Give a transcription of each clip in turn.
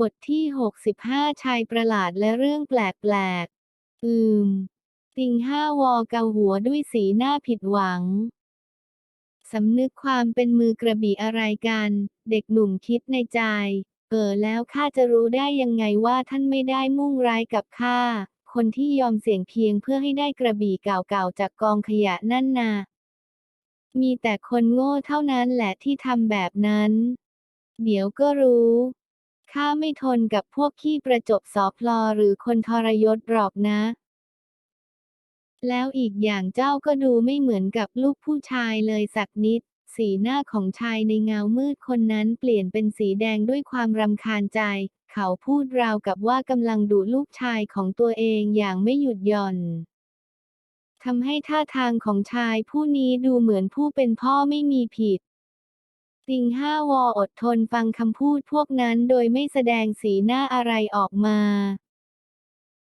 บทที่ 65 ชายประหลาดและเรื่องแปลกๆ อืม ติงห้าวอเกาหัวด้วยสีหน้าผิดหวัง สำนึกความเป็นมือกระบี่อะไรกัน เด็กหนุ่มคิดในใจ เออแล้วข้าจะรู้ได้ยังไงว่าท่านไม่ได้มุ่งร้ายกับข้า คนที่ยอมเสี่ยงเพียงเพื่อให้ได้กระบี่เก่าๆจากกองขยะนั่นนา มีแต่คนโง่เท่านั้นแหละที่ทำแบบนั้น เดี๋ยวก็รู้ ข้าไม่ทนกับพวกขี้ประจบสอพลอหรือคนทรยศหรอกนะ แล้วอีกอย่างเจ้าก็ดูไม่เหมือนกับลูกผู้ชายเลยสักนิด สีหน้าของชายในเงามืดคนนั้นเปลี่ยนเป็นสีแดงด้วยความรำคาญใจ เขาพูดราวกับว่ากำลังดุลูกชายของตัวเองอย่างไม่หยุดหย่อนทำให้ท่าทางของชายผู้นี้ดูเหมือนผู้เป็นพ่อไม่มีผิด ติงห้าวออดทนฟังคำพูดพวกนั้นโดยไม่แสดงสีหน้าอะไรออกมา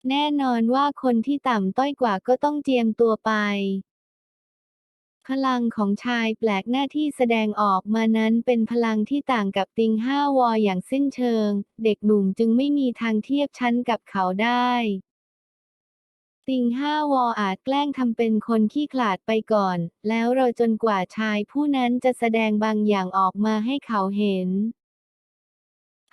แน่นอนว่าคนที่ต่ำต้อยกว่าก็ต้องเจียมตัวไป พลังของชายแปลกหน้าที่แสดงออกมานั้นเป็นพลังที่ต่างกับติงห้าวออย่างสิ้นเชิง เด็กหนุ่มจึงไม่มีทางเทียบชั้นกับเขาได้ ติงห้าวออาจแกล้งทำเป็นคนขี้ขลาดไปก่อน แล้วรอจนกว่าชายผู้นั้นจะแสดงบางอย่างออกมาให้เขาเห็น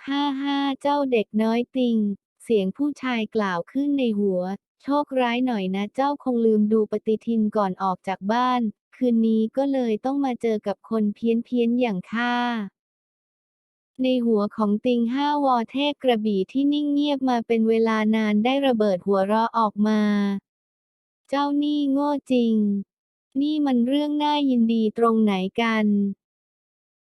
ฮ่าฮ่าเจ้าเด็กน้อยติง เสียงผู้ชายกล่าวขึ้นในหัว โชคร้ายหน่อยนะเจ้าคงลืมดูปฏิทินก่อนออกจากบ้าน คืนนี้ก็เลยต้องมาเจอกับคนเพี้ยนเพี้ยนๆอย่างข้า ในหัวของติงห้าวอเทพกระบี่ที่นิ่งเงียบมาเป็นเวลานานได้ระเบิดหัวเราะออกมา เจ้านี่โง่จริง นี่มันเรื่องน่ายินดีตรงไหนกัน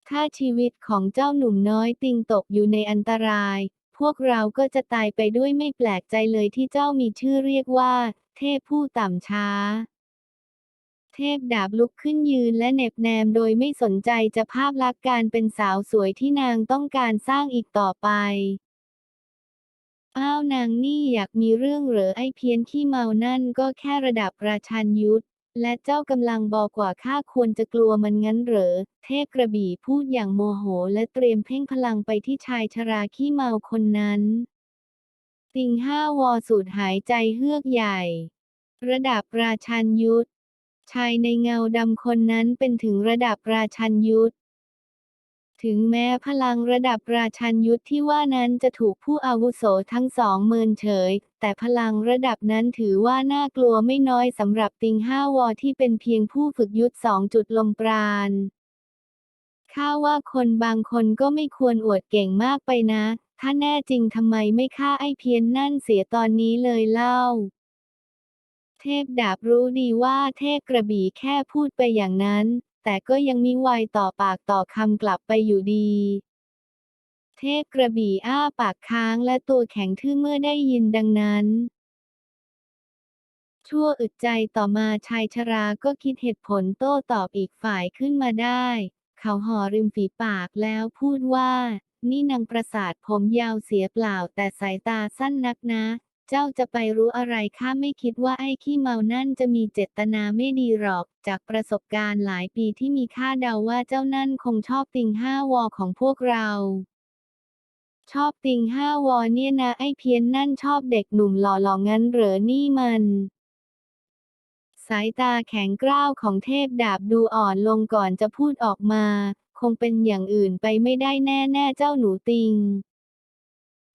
ถ้าชีวิตของเจ้าหนุ่มน้อยติงตกอยู่ในอันตราย พวกเราก็จะตายไปด้วยไม่แปลกใจเลยที่เจ้ามีชื่อเรียกว่า เทพผู้ต่ำช้า เทพดาบลุกขึ้นยืนและเหน็บแนมโดยไม่สนใจจะภาพลักษณ์การเป็นสาวสวยที่นางต้องการสร้างอีกต่อไป อ้าวนางนี่อยากมีเรื่องเหรอไอ้เพี้ยนขี้เมานั่นก็แค่ระดับราชันยุทธและเจ้ากำลังบอกว่าข้าควรจะกลัวมันงั้นเหรอ เทพกระบี่พูดอย่างโมโหและเตรียมเพ่งพลังไปที่ชายชราขี้เมาคนนั้นติงห้าวอสูดหายใจเฮือกใหญ่ ระดับราชันยุทธ ชายในเงาดำคนนั้นเป็นถึงระดับราชันยุทธถึงแม้พลังระดับราชันยุทธที่ว่านั้นจะถูกผู้อาวุโสทั้งสองเมินเฉย แต่พลังระดับนั้นถือว่าน่ากลัวไม่น้อยสำหรับติงห้าวอที่เป็นเพียงผู้ฝึกยุทธสองจุดลมปราณข้าว่าคนบางคนก็ไม่ควรอวดเก่งมากไปนะ ถ้าแน่จริงทำไมไม่ฆ่าไอ้เพี้ยนนั่นเสียตอนนี้เลยเล่า เทพดาบรู้ดีว่าเทพกระบี่แค่พูดไปอย่างนั้น แต่ก็ยังมีไวต่อปากต่อคำกลับไปอยู่ดี เทพกระบี่อ้าปากค้างและตัวแข็งทื่อเมื่อได้ยินดังนั้น ชั่วอึดใจต่อมาชายชราก็คิดเหตุผลโต้ตอบอีกฝ่ายขึ้นมาได้ เขาห่อริมฝีปากแล้วพูดว่านี่นางประสาทผมยาวเสียเปล่าแต่สายตาสั้นนักนะ เจ้าจะไปรู้อะไรข้าไม่คิดว่าไอ้ขี้เมานั่นจะมีเจตนาไม่ดีหรอก จากประสบการณ์หลายปีที่มีค่าเดาว่าเจ้านั่นคงชอบติงห้าวอของพวกเรา ชอบติงห้าวอเนี่ยนะไอ้เพี้ยนนั่นชอบเด็กหนุ่มหล่อๆงั้นเหรอนี่มันสายตาแข็งกร้าวของเทพดาบดูอ่อนลงก่อนจะพูดออกมา คงเป็นอย่างอื่นไปไม่ได้แน่ๆเจ้าหนูติง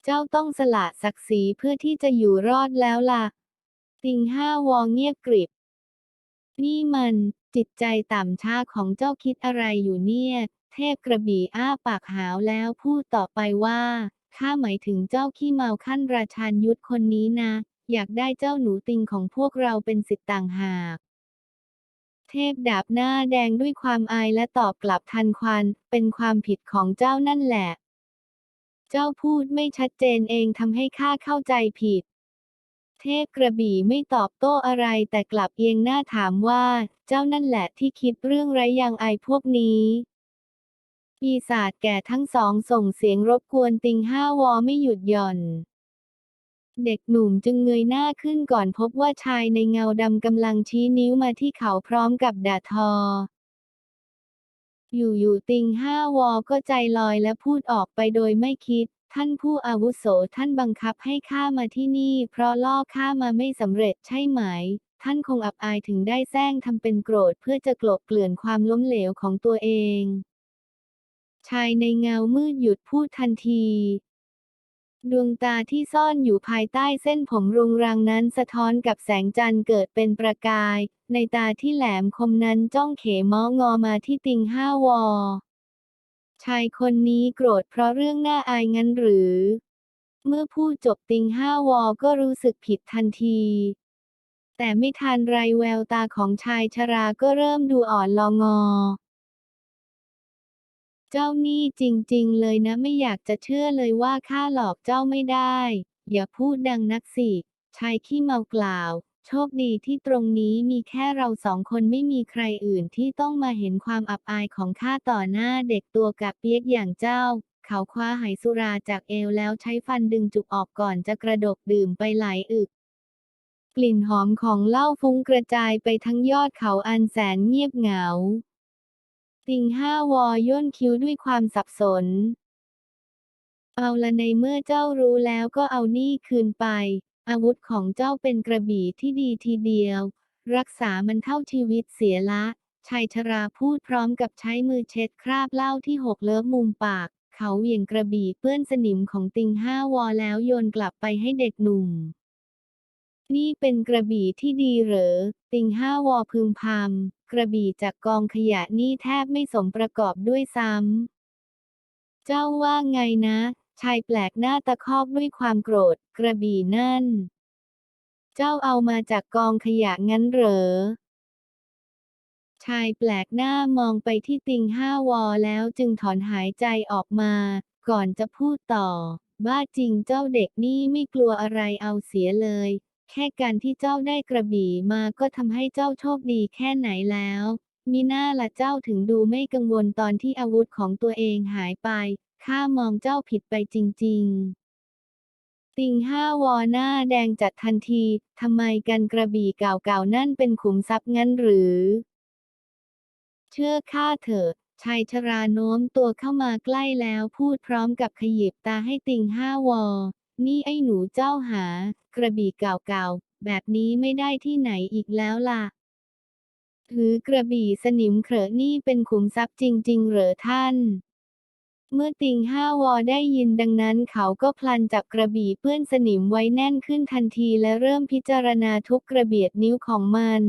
เจ้าต้องสละศักดิ์ศรีเพื่อที่จะอยู่รอดแล้วล่ะ ติงห้าวองเงียบกริบ นี่มัน จิตใจต่ำช้าของเจ้าคิดอะไรอยู่เนี่ย เทพกระบี่อ้าปากหาวแล้วพูดต่อไปว่าข้าหมายถึงเจ้าขี้เมาขั้นราชานยุทธคนนี้นะ อยากได้เจ้าหนูติงของพวกเราเป็นสิทธิ์ต่างหาก เทพดาบหน้าแดงด้วยความอายและตอบกลับทันควัน เป็นความผิดของเจ้านั่นแหละ เจ้าพูดไม่ชัดเจนเองทำให้ข้าเข้าใจผิด เทพกระบี่ไม่ตอบโต้อะไรแต่กลับเอียงหน้าถามว่า เจ้านั่นแหละที่คิดเรื่องไรยังอายพวกนี้ปีศาจแก่ทั้งสองส่งเสียงรบกวนติงห้าวอไม่หยุดหย่อน เด็กหนุ่มจึงเงยหน้าขึ้นก่อนพบว่าชายในเงาดำกำลังชี้นิ้วมาที่เขาพร้อมกับด่าทอ อยู่ๆติงห้าวอก็ใจลอยและพูดออกไปโดยไม่คิด ท่านผู้อาวุโสท่านบังคับให้ข้ามาที่นี่ เพราะล่อข้ามาไม่สำเร็จใช่ไหม ท่านคงอับอายถึงได้แซงทำเป็นโกรธเพื่อจะกลบเกลื่อนความล้มเหลวของตัวเอง ชายในเงามืดหยุดพูดทันที ดวงตาที่ซ่อนอยู่ภายใต้เส้นผมรุงรังนั้นสะท้อนกับแสงจันทร์เกิดเป็นประกาย ในตาที่แหลมคมนั้นจ้องเขมองอมาที่ติงห้าวอ ชายคนนี้โกรธเพราะเรื่องน่าอายงั้นหรือ เมื่อพูดจบติงห้าวอก็รู้สึกผิดทันที แต่ไม่ทันไรแววตาของชายชราก็เริ่มดูอ่อนลองอ เจ้านี่จริง ๆ เลยนะไม่อยากจะเชื่อเลยว่าข้าหลอกเจ้าไม่ได้ อย่าพูดดังนักสิชายขี้เมากล่าว โชคดีที่ตรงนี้มีแค่เราสองคนไม่มีใครอื่นที่ต้องมาเห็นความอับอายของข้าต่อหน้าเด็กตัวกับเปียกอย่างเจ้า เขาคว้าไหสุราจากเอวแล้วใช้ฟันดึงจุกออกก่อนจะกระดกดื่มไปหลายอึกกลิ่นหอมของเหล้าฟุ้งกระจายไปทั้งยอดเขาอันแสนเงียบเหงา ติงห้าวอย่นคิ้วด้วยความสับสน เอาละในเมื่อเจ้ารู้แล้วก็เอานี่คืนไป อาวุธของเจ้าเป็นกระบี่ที่ดีทีเดียว รักษามันเท่าชีวิตเสียละชายชราพูดพร้อมกับใช้มือเช็ดคราบเหล้าที่หกเลิฟมุมปาก เขาเหวี่ยงกระบี่เปื้อนสนิมของติงห้าวอแล้วโยนกลับไปให้เด็กหนุ่ม นี่เป็นกระบี่ที่ดีเหรอ ติงห้าวอพึมพำกระบี่จากกองขยะนี่แทบไม่สมประกอบด้วยซ้ำ เจ้าว่าไงนะ ชายแปลกหน้าตะคอกด้วยความโกรธ กระบี่นั่น เจ้าเอามาจากกองขยะงั้นเหรอ ชายแปลกหน้ามองไปที่ติงห้าวอแล้วจึงถอนหายใจออกมา ก่อนจะพูดต่อ บ้าจริงเจ้าเด็กนี่ไม่กลัวอะไรเอาเสียเลย แค่การที่เจ้าได้กระบี่มาก็ทำให้เจ้าโชคดีแค่ไหนแล้ว มิน่าละเจ้าถึงดูไม่กังวลตอนที่อาวุธของตัวเองหายไป ข้ามองเจ้าผิดไปจริง ๆติงห้าวอหน้าแดงจัดทันที ทำไมกันกระบี่เก่าๆนั่นเป็นขุมทรัพย์งั้นหรือ เชื่อข้าเถิดชายชราโน้มตัวเข้ามาใกล้แล้วพูดพร้อมกับขยิบตาให้ติงห้าวอ นี่ไอ้หนูเจ้าหา กระบี่เก่าๆ แบบนี้ไม่ได้ที่ไหนอีกแล้วล่ะ ถือกระบี่สนิมเขรอะนี่เป็นขุมทรัพย์จริง ๆ เหรอท่าน เมื่อติงห้าวอได้ยินดังนั้นเขาก็พลันจับกระบี่เปื้อนสนิมไว้แน่นขึ้นทันทีและเริ่มพิจารณาทุกกระเบียดนิ้วของมัน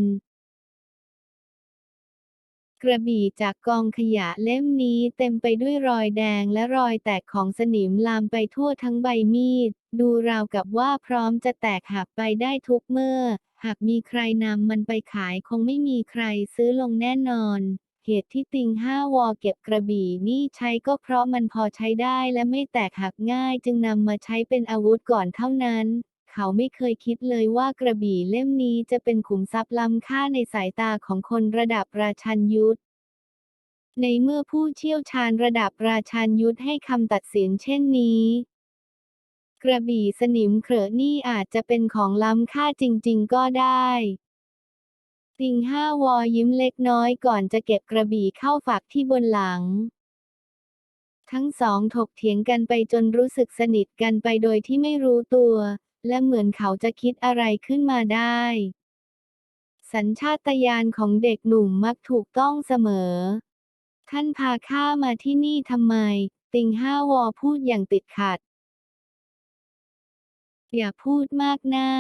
กระบี่จากกองขยะเล่มนี้เต็มไปด้วยรอยแดงและรอยแตกของสนิมลามไปทั่วทั้งใบมีด ดูราวกับว่าพร้อมจะแตกหักไปได้ทุกเมื่อ หากมีใครนำมันไปขายคงไม่มีใครซื้อลงแน่นอน เหตุที่ติงห้าวอเก็บกระบี่นี่ใช้ก็เพราะมันพอใช้ได้และไม่แตกหักง่ายจึงนำมาใช้เป็นอาวุธก่อนเท่านั้น เขาไม่เคยคิดเลยว่ากระบี่เล่มนี้จะเป็นขุมทรัพย์ล้ำค่าในสายตาของคนระดับราชันยุทธ ในเมื่อผู้เชี่ยวชาญระดับราชันยุทธให้คำตัดสินเช่นนี้ กระบี่สนิมเขรอนี่อาจจะเป็นของล้ำค่าจริง ๆ ก็ได้ติงห้าวอยิ้มเล็กน้อยก่อนจะเก็บกระบี่เข้าฝักที่บนหลัง ทั้งสองถกเถียงกันไปจนรู้สึกสนิทกันไปโดยที่ไม่รู้ตัว และเหมือนเขาจะคิดอะไรขึ้นมาได้ สัญชาตญาณของเด็กหนุ่มมักถูกต้องเสมอ ท่านพาข้ามาที่นี่ทำไม ติงห้าวอพูดอย่างติดขัด อย่าพูดมากหน้า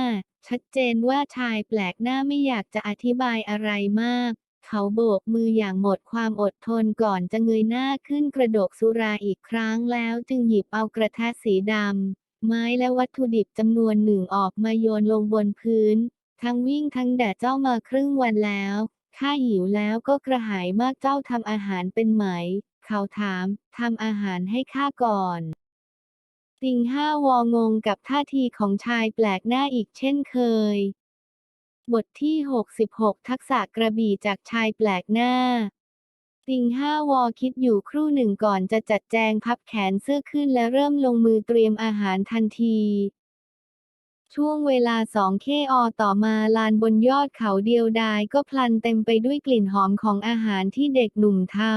ชัดเจนว่าชายแปลกหน้าไม่อยากจะอธิบายอะไรมากเขาโบกมืออย่างหมดความอดทนก่อนจะเงยหน้าขึ้นกระดกสุราอีกครั้งแล้วจึงหยิบเอากระทะสีดำ ไม้และวัตถุดิบจำนวนหนึ่งออกมาโยนลงบนพื้น ทั้งวิ่งทั้งแดดเจ้ามาครึ่งวันแล้วข้าหิวแล้วก็กระหายมากเจ้าทำอาหารเป็นไหม เขาถาม ทำอาหารให้ข้าก่อน ติงห้าวองงกับท่าทีของชายแปลกหน้าอีกเช่นเคย บทที่ 66 ทักษะกระบี่จากชายแปลกหน้า ติงห้าวอคิดอยู่ครู่หนึ่งก่อนจะจัดแจงพับแขนเสื้อขึ้นและเริ่มลงมือเตรียมอาหารทันที ช่วงเวลาสองเคอต่อมาลานบนยอดเขาเดียวดายก็พลันเต็มไปด้วยกลิ่นหอมของอาหารที่เด็กหนุ่มทำ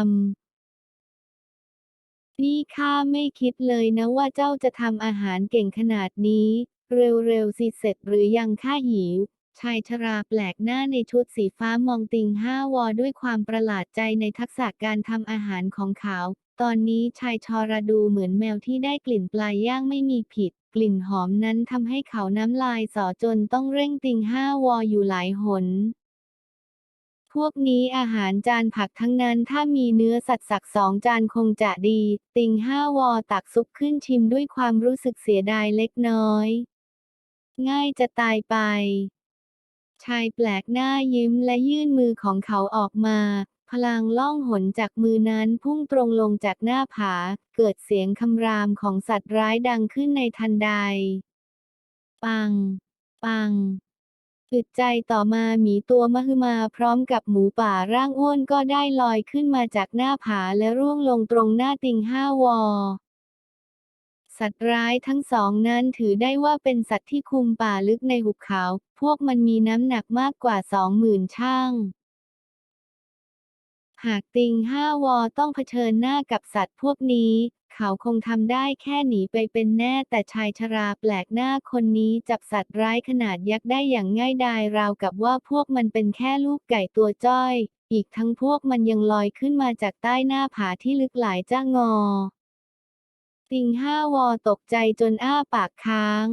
นี่ข้าไม่คิดเลยนะว่าเจ้าจะทำอาหารเก่งขนาดนี้ เร็วๆสิเสร็จหรือยังข้าหิว ชายชราแปลกหน้าในชุดสีฟ้ามองติงห้าวอด้วยความประหลาดใจในทักษะการทำอาหารของเขา ตอนนี้ชายชอระดูเหมือนแมวที่ได้กลิ่นปลายย่างไม่มีผิด กลิ่นหอมนั้นทำให้เขาน้ำลายสอจนต้องเร่งติงห้าวออยู่หลายหนพวกนี้อาหารจานผักทั้งนั้นถ้ามีเนื้อสัตว์สักสองจานคงจะดี ติงห้าวอตักซุปขึ้นชิมด้วยความรู้สึกเสียดายเล็กน้อย ง่ายจะตายไป ชายแปลกหน้ายิ้มและยื่นมือของเขาออกมา พลังล่องหนจากมือนั้นพุ่งตรงลงจากหน้าผา เกิดเสียงคำรามของสัตว์ร้ายดังขึ้นในทันใด ปัง ปังอึดใจต่อมาหมีตัวมหึมาพร้อมกับหมูป่าร่างอ้วนก็ได้ลอยขึ้นมาจากหน้าผาและร่วงลงตรงหน้าติงห้าวอ สัตว์ร้ายทั้งสองนั้นถือได้ว่าเป็นสัตว์ที่คุมป่าลึกในหุบเขา พวกมันมีน้ำหนักมากกว่าสองหมื่นช่าง หากติงห้าวอต้องเผชิญหน้ากับสัตว์พวกนี้ เขาคงทำได้แค่หนีไปเป็นแน่แต่ชายชราแปลกหน้าคนนี้จับสัตว์ร้ายขนาดยักษ์ได้อย่างง่ายดายราวกับว่าพวกมันเป็นแค่ลูกไก่ตัวจ้อย อีกทั้งพวกมันยังลอยขึ้นมาจากใต้หน้าผาที่ลึกหลายจ้างอ ติงห้าวอตกใจจนอ้าปากค้าง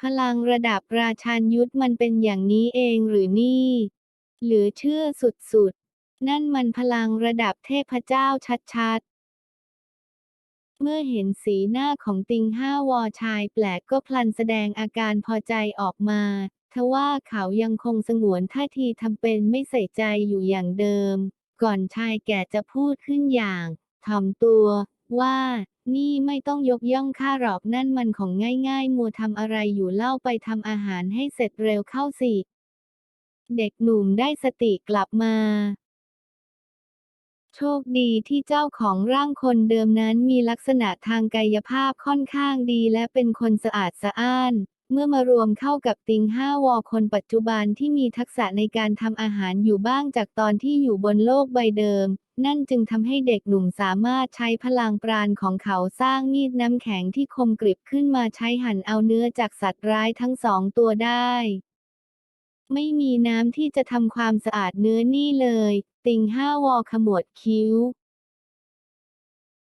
พลังระดับราชานยุทธมันเป็นอย่างนี้เองหรือนี่หลือเชื่อสุดๆ นั่นมันพลังระดับเทพเจ้าชัดๆ เมื่อเห็นสีหน้าของติงห้าวอชายแปลกก็พลันแสดงอาการพอใจออกมา ทว่าเขายังคงสงวนท่าทีทำเป็นไม่ใส่ใจอยู่อย่างเดิม ก่อนชายแก่จะพูดขึ้นอย่างถ่อมตัวว่า นี่ไม่ต้องยกย่องข้าหรอกนั่นมันของง่ายๆ มัวทำอะไรอยู่เล่าไปทำอาหารให้เสร็จเร็วเข้าสิ เด็กหนุ่มได้สติกลับมา โชคดีที่เจ้าของร่างคนเดิมนั้นมีลักษณะทางกายภาพค่อนข้างดีและเป็นคนสะอาดสะอ้าน เมื่อมารวมเข้ากับติงห้าวอคนปัจจุบันที่มีทักษะในการทำอาหารอยู่บ้างจากตอนที่อยู่บนโลกใบเดิม นั่นจึงทำให้เด็กหนุ่มสามารถใช้พลังปราณของเขาสร้างมีดน้ำแข็งที่คมกริบขึ้นมาใช้หั่นเอาเนื้อจากสัตว์ร้ายทั้งสองตัวได้ ไม่มีน้ำที่จะทำความสะอาดเนื้อนี่เลย ติงห้าวอขมวดคิ้ว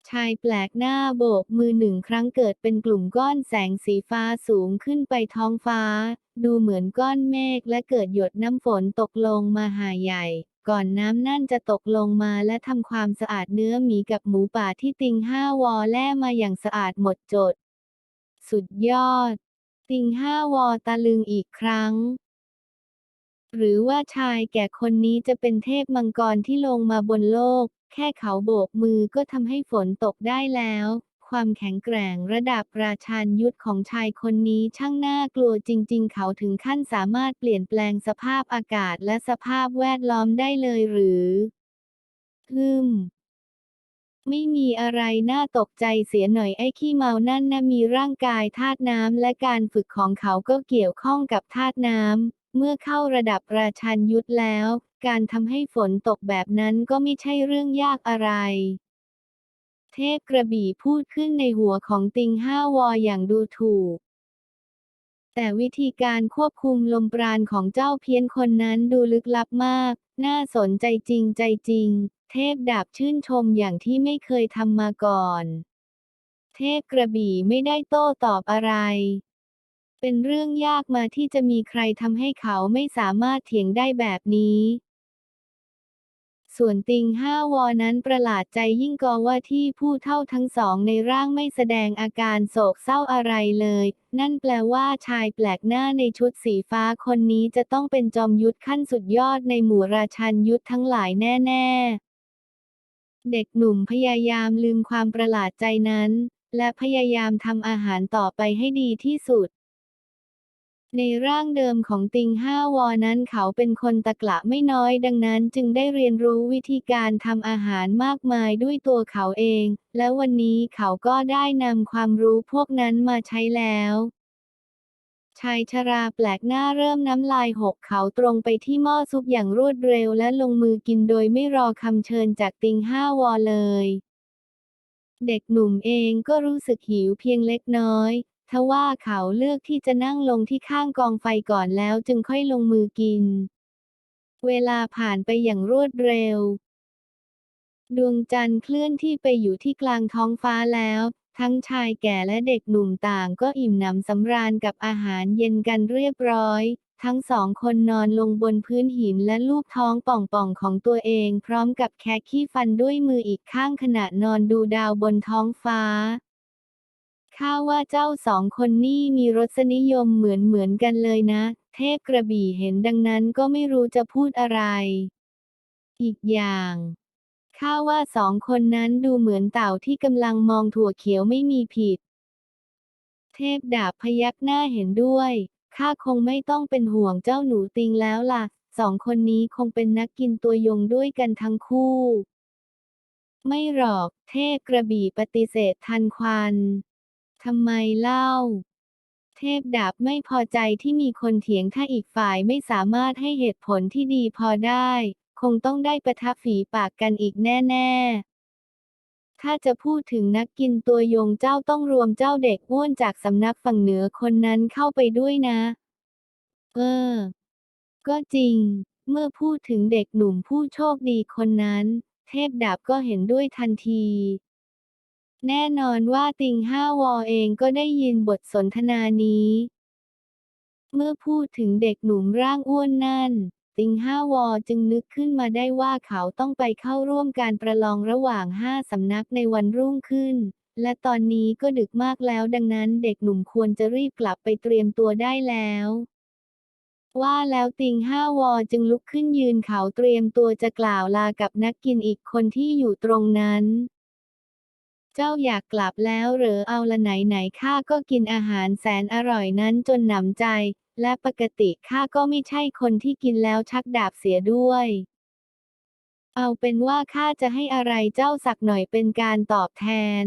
ชายแปลกหน้าโบกมือหนึ่งครั้งเกิดเป็นกลุ่มก้อนแสงสีฟ้าสูงขึ้นไปท้องฟ้า ดูเหมือนก้อนเมฆและเกิดหยดน้ำฝนตกลงมาหาใหญ่ ก่อนน้ำนั่นจะตกลงมาและทำความสะอาดเนื้อหมีกับหมูป่าที่ติงห้าวอแล่มาอย่างสะอาดหมดจด สุดยอด ติงห้าวอตะลึงอีกครั้ง หรือว่าชายแก่คนนี้จะเป็นเทพมังกรที่ลงมาบนโลก แค่เขาโบกมือก็ทำให้ฝนตกได้แล้ว ความแข็งแกร่งระดับราชานยุทธของชายคนนี้ช่างน่ากลัวจริง ๆ เขาถึงขั้นสามารถเปลี่ยนแปลงสภาพอากาศและสภาพแวดล้อมได้เลยหรือฮึมไม่มีอะไรน่าตกใจเสียหน่อยไอ้ขี้เมานั่นนะมีร่างกายธาตุน้ำและการฝึกของเขาก็เกี่ยวข้องกับธาตุน้ำ เมื่อเข้าระดับราชันยุทธแล้ว การทำให้ฝนตกแบบนั้นก็ไม่ใช่เรื่องยากอะไร เทพกระบี่พูดขึ้นในหัวของติงห้าวออย่างดูถูก แต่วิธีการควบคุมลมปราณของเจ้าเพี้ยนคนนั้นดูลึกลับมาก น่าสนใจจริงใจจริง เทพดาบชื่นชมอย่างที่ไม่เคยทำมาก่อน เทพกระบี่ไม่ได้โต้ตอบอะไรเป็นเรื่องยากมาที่จะมีใครทำให้เขาไม่สามารถเถียงได้แบบนี้ ส่วนติงห้าวอนั้นประหลาดใจยิ่งกว่าที่ผู้เท่าทั้งสองในร่างไม่แสดงอาการโศกเศร้าอะไรเลย นั่นแปลว่าชายแปลกหน้าในชุดสีฟ้าคนนี้จะต้องเป็นจอมยุทธขั้นสุดยอดในหมู่ราชันยุทธทั้งหลายแน่ๆ เด็กหนุ่มพยายามลืมความประหลาดใจนั้น และพยายามทำอาหารต่อไปให้ดีที่สุด ในร่างเดิมของติงห้าวอนั้นเขาเป็นคนตะกละไม่น้อยดังนั้นจึงได้เรียนรู้วิธีการทำอาหารมากมายด้วยตัวเขาเอง และวันนี้เขาก็ได้นำความรู้พวกนั้นมาใช้แล้วชายชราแปลกหน้าเริ่มน้ำลายหกเขาตรงไปที่หม้อซุปอย่างรวดเร็วและลงมือกินโดยไม่รอคำเชิญจากติงห้าวอเลย เด็กหนุ่มเองก็รู้สึกหิวเพียงเล็กน้อย ทว่าเขาเลือกที่จะนั่งลงที่ข้างกองไฟก่อนแล้วจึงค่อยลงมือกิน เวลาผ่านไปอย่างรวดเร็ว ดวงจันทร์เคลื่อนที่ไปอยู่ที่กลางท้องฟ้าแล้ว ทั้งชายแก่และเด็กหนุ่มต่างก็อิ่มหนำสำราญกับอาหารเย็นกันเรียบร้อย ทั้งสองคนนอนลงบนพื้นหินและลูบท้องป่องๆของตัวเอง พร้อมกับแคะขี้ฟันด้วยมืออีกข้างขณะนอนดูดาวบนท้องฟ้า ข้าว่าเจ้าสองคนนี่มีรสนิยมเหมือนเหมือนกันเลยนะ เทพกระบี่เห็นดังนั้นก็ไม่รู้จะพูดอะไร อีกอย่างข้าว่าสองคนนั้นดูเหมือนเต่าที่กำลังมองถั่วเขียวไม่มีผิด เทพดาบพยักหน้าเห็นด้วยข้าคงไม่ต้องเป็นห่วงเจ้าหนูติงแล้วล่ะ สองคนนี้คงเป็นนักกินตัวยงด้วยกันทั้งคู่ ไม่หรอก เทพกระบี่ปฏิเสธทันควัน ทำไมเล่า เทพดาบไม่พอใจที่มีคนเถียงถ้าอีกฝ่ายไม่สามารถให้เหตุผลที่ดีพอได้ คงต้องได้ประทับฝีปากกันอีกแน่ๆถ้าจะพูดถึงนักกินตัวยงเจ้าต้องรวมเจ้าเด็กอ้วนจากสำนักฝั่งเหนือคนนั้นเข้าไปด้วยนะ เออ ก็จริง เมื่อพูดถึงเด็กหนุ่มผู้โชคดีคนนั้น เทพดาบก็เห็นด้วยทันที แน่นอนว่าติงห้าวอเองก็ได้ยินบทสนทนานี้ เมื่อพูดถึงเด็กหนุ่มร่างอ้วนนั่น ติงห้าวอจึงนึกขึ้นมาได้ว่าเขาต้องไปเข้าร่วมการประลองระหว่างห้าสำนักในวันรุ่งขึ้น และตอนนี้ก็ดึกมากแล้วดังนั้นเด็กหนุ่มควรจะรีบกลับไปเตรียมตัวได้แล้วว่าแล้วติงห้าวอจึงลุกขึ้นยืนเขาเตรียมตัวจะกล่าวลากับนักกินอีกคนที่อยู่ตรงนั้น เจ้าอยากกลับแล้วหรือเอาละไหนไหนข้าก็กินอาหารแสนอร่อยนั้นจนหนำใจ และปกติข้าก็ไม่ใช่คนที่กินแล้วชักดาบเสียด้วย เอาเป็นว่าข้าจะให้อะไรเจ้าสักหน่อยเป็นการตอบแทน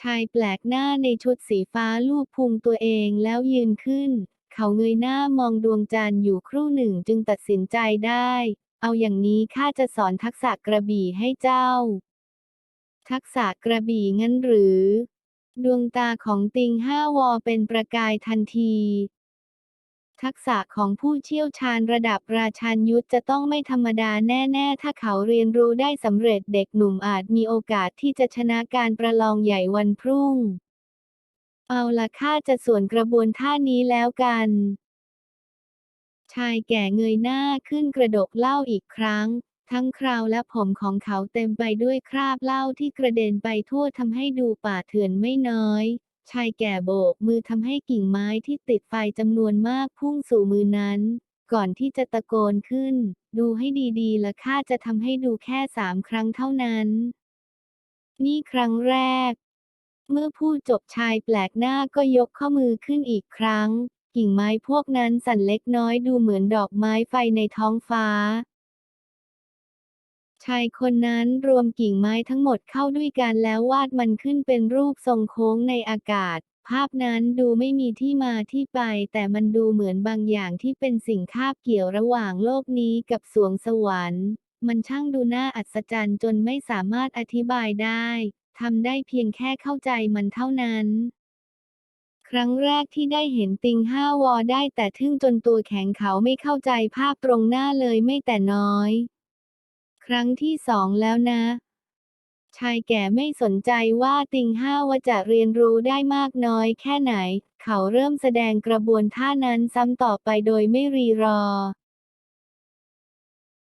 ชายแปลกหน้าในชุดสีฟ้าลูบพุงตัวเองแล้วยืนขึ้น เขาเงยหน้ามองดวงจันทร์อยู่ครู่หนึ่งจึงตัดสินใจได้ เอาอย่างนี้ข้าจะสอนทักษะกระบี่ให้เจ้า ทักษะกระบี่งั้นหรือ ดวงตาของติงห้าวอเป็นประกายทันที ทักษะของผู้เชี่ยวชาญระดับราชันยุทธจะต้องไม่ธรรมดาแน่ๆ ถ้าเขาเรียนรู้ได้สำเร็จเด็กหนุ่มอาจมีโอกาสที่จะชนะการประลองใหญ่วันพรุ่ง เอาละข้าจะส่วนกระบวนท่านี้แล้วกันชายแก่เงยหน้าขึ้นกระดกเหล้าอีกครั้ง ทั้งคราวและผมของเขาเต็มไปด้วยคราบเหล้าที่กระเด็นไปทั่วทำให้ดูป่าเถื่อนไม่น้อย ชายแก่โบกมือทำให้กิ่งไม้ที่ติดไฟจำนวนมากพุ่งสู่มือนั้น ก่อนที่จะตะโกนขึ้น ดูให้ดีๆละข้าจะทำให้ดูแค่สามครั้งเท่านั้น นี่ครั้งแรก เมื่อพูดจบชายแปลกหน้าก็ยกข้อมือขึ้นอีกครั้ง กิ่งไม้พวกนั้นสั่นเล็กน้อยดูเหมือนดอกไม้ไฟในท้องฟ้า ชายคนนั้นรวมกิ่งไม้ทั้งหมดเข้าด้วยกันแล้ววาดมันขึ้นเป็นรูปทรงโค้งในอากาศ ภาพนั้นดูไม่มีที่มาที่ไป แต่มันดูเหมือนบางอย่างที่เป็นสิ่งคาบเกี่ยวระหว่างโลกนี้กับสวงสวรรค์ มันช่างดูน่าอัศจรรย์จนไม่สามารถอธิบายได้ทำได้เพียงแค่เข้าใจมันเท่านั้นครั้งแรกที่ได้เห็นติงห้าวอได้แต่ทึ่งจนตัวแข็งเขาไม่เข้าใจภาพตรงหน้าเลยไม่แต่น้อย ครั้งที่สองแล้วนะ ชายแก่ไม่สนใจว่าติงห้าว่าจะเรียนรู้ได้มากน้อยแค่ไหน เขาเริ่มแสดงกระบวนท่านั้นซ้ำต่อไปโดยไม่รีรอ